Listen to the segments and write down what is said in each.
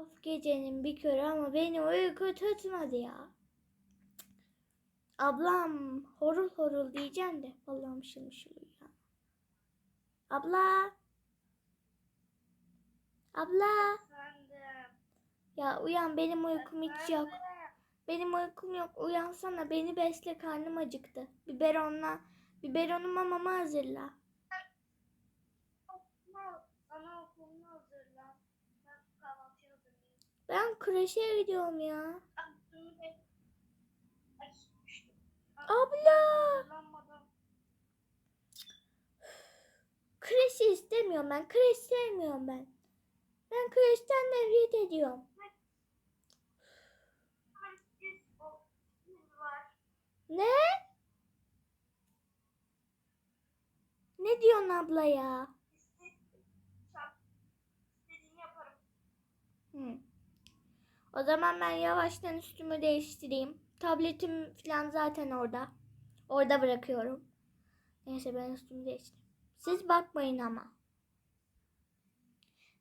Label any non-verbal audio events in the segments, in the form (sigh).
Of gecenin bir körü ama beni uyku tutmadı ya. Ablam horul horul diyeceğim de vallahi mışıl mışıl uyuyor. Abla. Abla. Efendim. Ya uyan benim uykum hiç yok. Efendim. Benim uykum yok. Uyansana beni besle karnım acıktı. Biberonla. Biberonuma mama hazırla. Okuma, anaokulunu hazırla. Ben kahvaltı hazırlayayım. Ben kreşe gidiyorum ya. Abla. Kreşi istemiyorum ben. Kreş sevmiyorum ben. Ben kreşten nefret ediyorum. Ne? Ne diyorsun abla ya? İstediğini yaparım. Hı. O zaman ben yavaştan üstümü değiştireyim. Tabletim falan zaten orada. Orada bırakıyorum. Neyse ben üstümü değiştireyim. Siz bakmayın ama.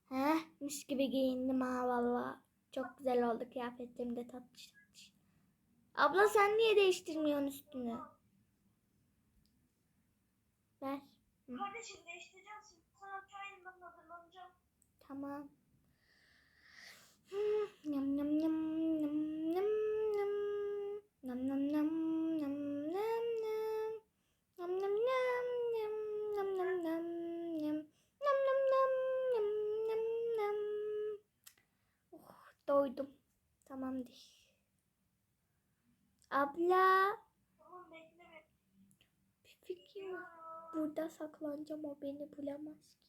Heh, mis gibi giyindim ha valla. Çok güzel oldu kıyafetlerim de tatlış tatlış. Abla sen niye değiştirmiyorsun üstünü? Ver. Kardeşim değiştireceğim. Sana çayın ben hazırlanacağım. Tamam. Hmm, Yum yum yum yum yum yum. Yum yum yum yum yum yum. Yum yum yum yum yum yum yum yum. Yum yum yum yum yum yum. Oh, doydum. Tamamdır. Abla, Tamam bekle bekle. bir fikrim. Burada saklanacağım o beni bulamaz ki.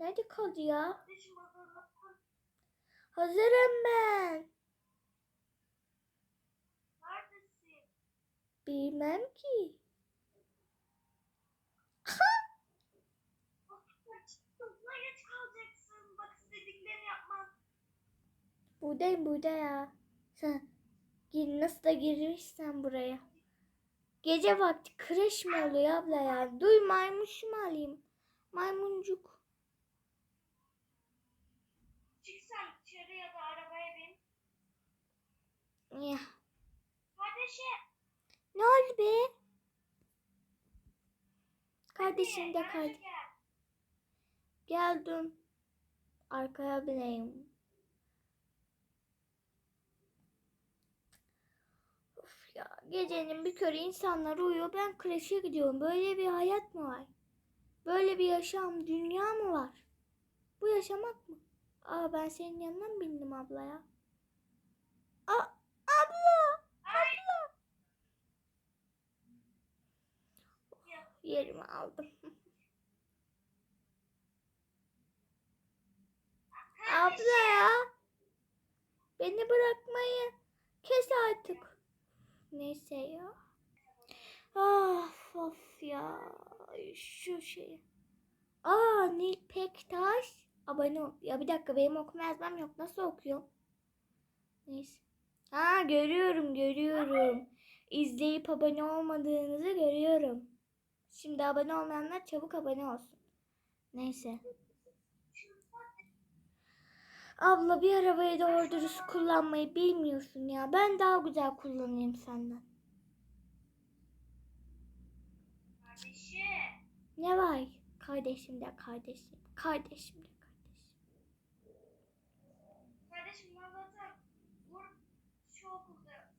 Nerede kaldı ya? Hazırım ben. Neredesin? Bilmem ki. (laughs) Buradayım burada ya. Sen gir nasıl da girmişsen buraya. Gece vakti kreş mi oluyor abla ya? Duy maymuş mu alayım? Maymuncuk. Çık sen dışarı ya da arabaya bin. Ya. Kardeşim. Ne oldu be? Kardeşim de kaydı. gel. Geldim. Arkaya bineyim. Of ya gecenin bir körü insanlar uyuyor. Ben kreşe gidiyorum. Böyle bir hayat mı var? Böyle bir yaşam, dünya mı var? Bu yaşamak mı? Aa ben senin yanına mı bindim abla ya? Aa, abla! Abla! Ya, Yerimi aldım. (laughs) Abla ya. Beni bırakmayı kes artık. Neyse ya. Of of ya. Şu şey. Aa Nil Pektaş. Abone ol. Ya bir dakika benim okuma yazmam yok. Nasıl okuyorum? Neyse. Ha görüyorum görüyorum. İzleyip abone olmadığınızı görüyorum. Şimdi abone olmayanlar çabuk abone olsun. Neyse. Abla bir arabayı doğru dürüst kullanmayı bilmiyorsun ya. Ben daha güzel kullanayım senden. Kardeşim. Ne var? Kardeşim de kardeşim. Kardeşim de kardeşim. Kardeşim ben zaten bu şu okulda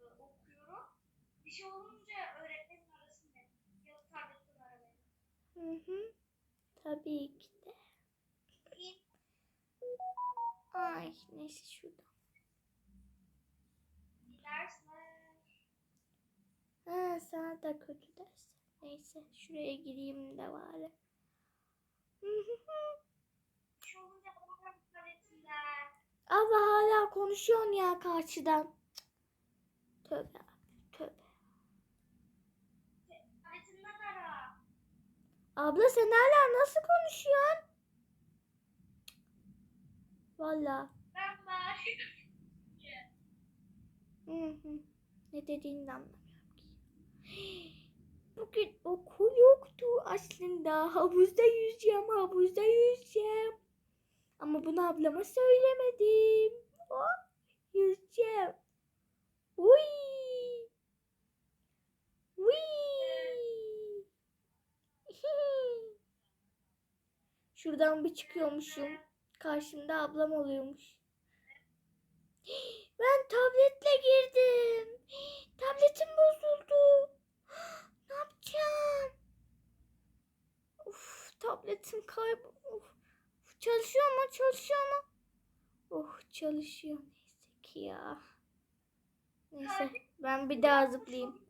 e, okuyorum. Bir şey olunca öğretmenin arasında ya da tabletten arabaya. Hı. Tabii ki de. Ay neyse şurada. Ha sana da kötü ders. Neyse şuraya gireyim de bari. Abla hala konuşuyorsun ya karşıdan. Tövbe. Abla sen hala nasıl konuşuyorsun? Valla. Ne dediğini de anlamıyorum ki. (gasps) bugün okul yoktu aslında. Havuzda yüzeceğim, havuzda yüzeceğim. Ama bunu ablama söylemedim. Hop, yüzeceğim. Uy. Şuradan bir çıkıyormuşum. Karşımda ablam oluyormuş. (gasps) Ben tabletle girdim. Tabletim bozuldu. (gasps) Ne yapacağım? Uf, tabletim kayboldu. Çalışıyor mu? Çalışıyor mu? Oh çalışıyor neyse ki ya. Neyse ben bir daha zıplayayım.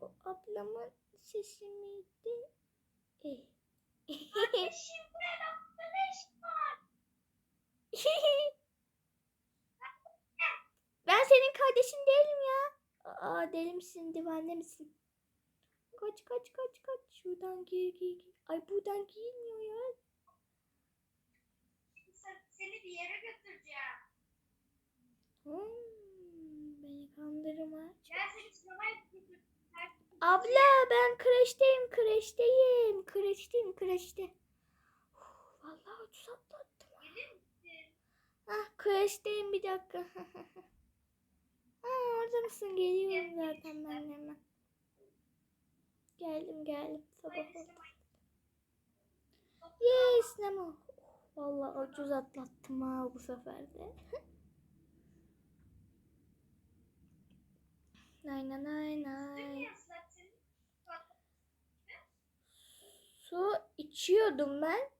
O ablamın sesi miydi? Eh. Kardeşim ben arkadaş var. ben senin kardeşin değilim ya. Aa deli misin divane misin? Kaç kaç kaç kaç. Şuradan gir gir gir. Ay buradan giyilmiyor ya. Sen- Seni bir yere götüreceğim. Hmm, beni kandırma. Gel seni sinemaya götüreceğim. Abla ben. Kreşteyim kreşte. Uf, Vallahi ucuz atlattım. Ah kreşteyim bir dakika. (laughs) ha, orada mısın? Geliyorum zaten ben hemen. Geldim geldim. Sabah oldu. Yes Nemo. Vallahi ucuz atlattım ha bu sefer de. nay nay nay nay. Dünya zaten. Su içiyordum ben.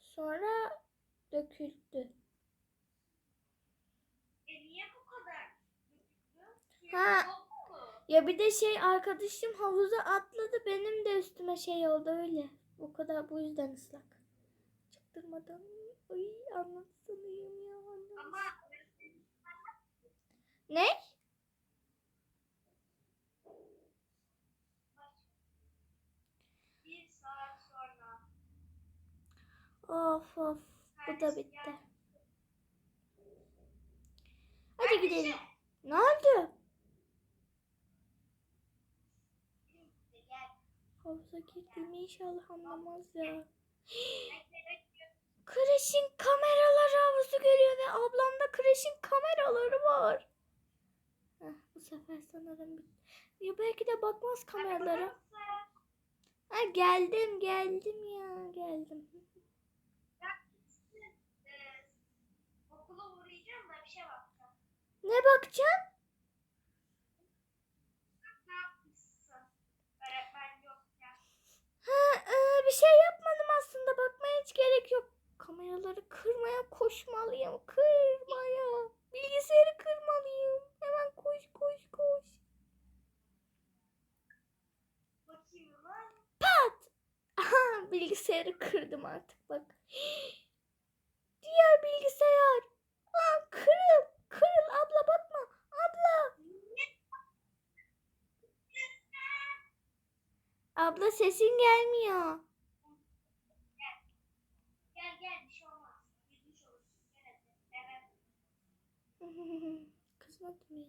Sonra döküldü. E niye bu kadar? döküldü? Ha. Ya bir de şey arkadaşım havuza atladı. Benim de üstüme şey oldu öyle. O kadar bu yüzden ıslak. Çaktırmadan. Ay anlatsanıyım ya. Ama Ne? bir saat sonra. Of of. Bu da bitti. Hadi gidelim. Ne oldu? Havuza girdiğimi inşallah anlamaz ya. (gasps) Kreşin kameraları havuzu görüyor ve ablamda kreşin kameraları var. Heh, bu sefer sanırım Ya belki de bakmaz kameralara. Ha geldim geldim ya geldim. Ee, okula uğrayacağım da bir şey bakacağım. Ne bakacaksın? Ne yapmışsın? Öğretmen yokken. Ha, e, bir şey yapmadım aslında bakmaya hiç gerek yok. Kameraları kırmaya koşmalıyım. Kırmaya. Bilgisayarı kırmalıyım. Hemen koş koş koş. Bakayım lan. Pat! Aha bilgisayarı kırdım artık bak. Diğer bilgisayar. Aa, kırıl. Kırıl abla bakma. Abla. Abla sesin gelmiyor. Gel gel bir şey olmaz. Yüzmüş olursun. Gel hadi. Evet. Kızmadım ya.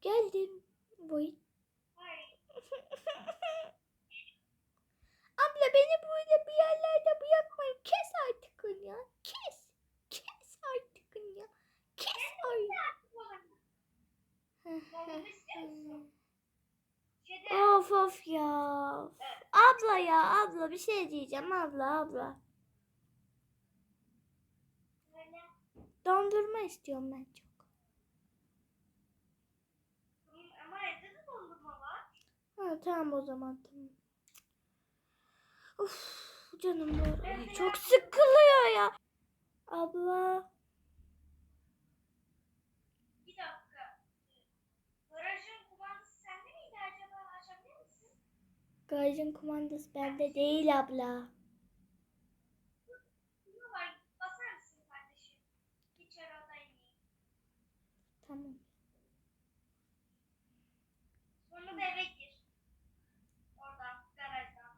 Geldim. Boy. Hayır. Abla beni böyle bir yerlerde bırakmayın. Kes artık ya. Kes. Kes artık ya. Kes artık. Dondurma ister misin? Şeyde of of ya. Of. Abla ya abla bir şey diyeceğim abla abla. Dondurma istiyorum ben çok. Ama evde de dondurma var. Ha, tamam o zaman tamam. Of canım bu çok sıkılıyor ya. Abla. Bir dakika. Garajın kumandası sende miydi acaba? Açabilir misin? Garajın kumandası bende değil abla. Tamam. Sonra da eve gir. Oradan, garajdan.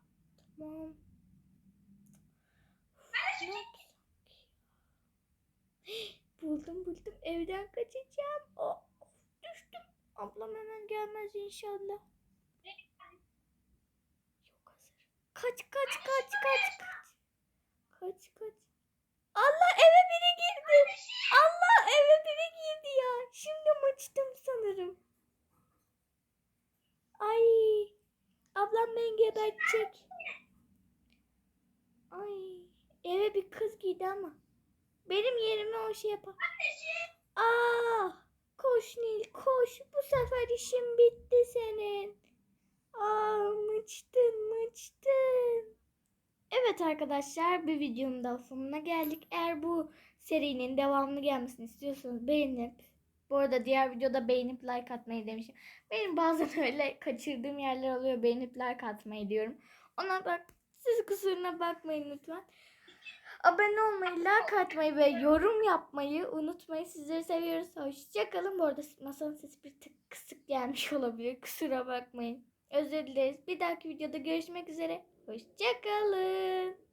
Tamam. Ben de? (gasps) Buldum buldum evden kaçacağım. Oh, düştüm. Ablam hemen gelmez inşallah. Yok hazır. Kaç kaç kaç kaç kaç. Kaç kaç. Allah eve biri girdi. Allah eve biri girdi ya. Şimdi mıçtım sanırım. Ay. Ablam beni gebertecek. Ay. Eve bir kız girdi ama. Benim yerime o şey yapar. Aa. Koş Nil koş. Bu sefer işin bitti senin. Aa mıçtın mıçtın. Evet arkadaşlar bir videonun daha sonuna geldik. Eğer bu serinin devamlı gelmesini istiyorsanız beğenip bu arada diğer videoda beğenip like atmayı demişim. Benim bazen (laughs) öyle kaçırdığım yerler oluyor. Beğenip like atmayı diyorum. Ona bak siz kusuruna bakmayın lütfen. Abone olmayı, like atmayı ve yorum yapmayı unutmayın. Sizleri seviyoruz. Hoşçakalın. Bu arada masanın sesi bir tık kısık gelmiş (laughs) olabilir. Kusura bakmayın. Özür dileriz. Bir dahaki videoda görüşmek üzere. Hoşçakalın.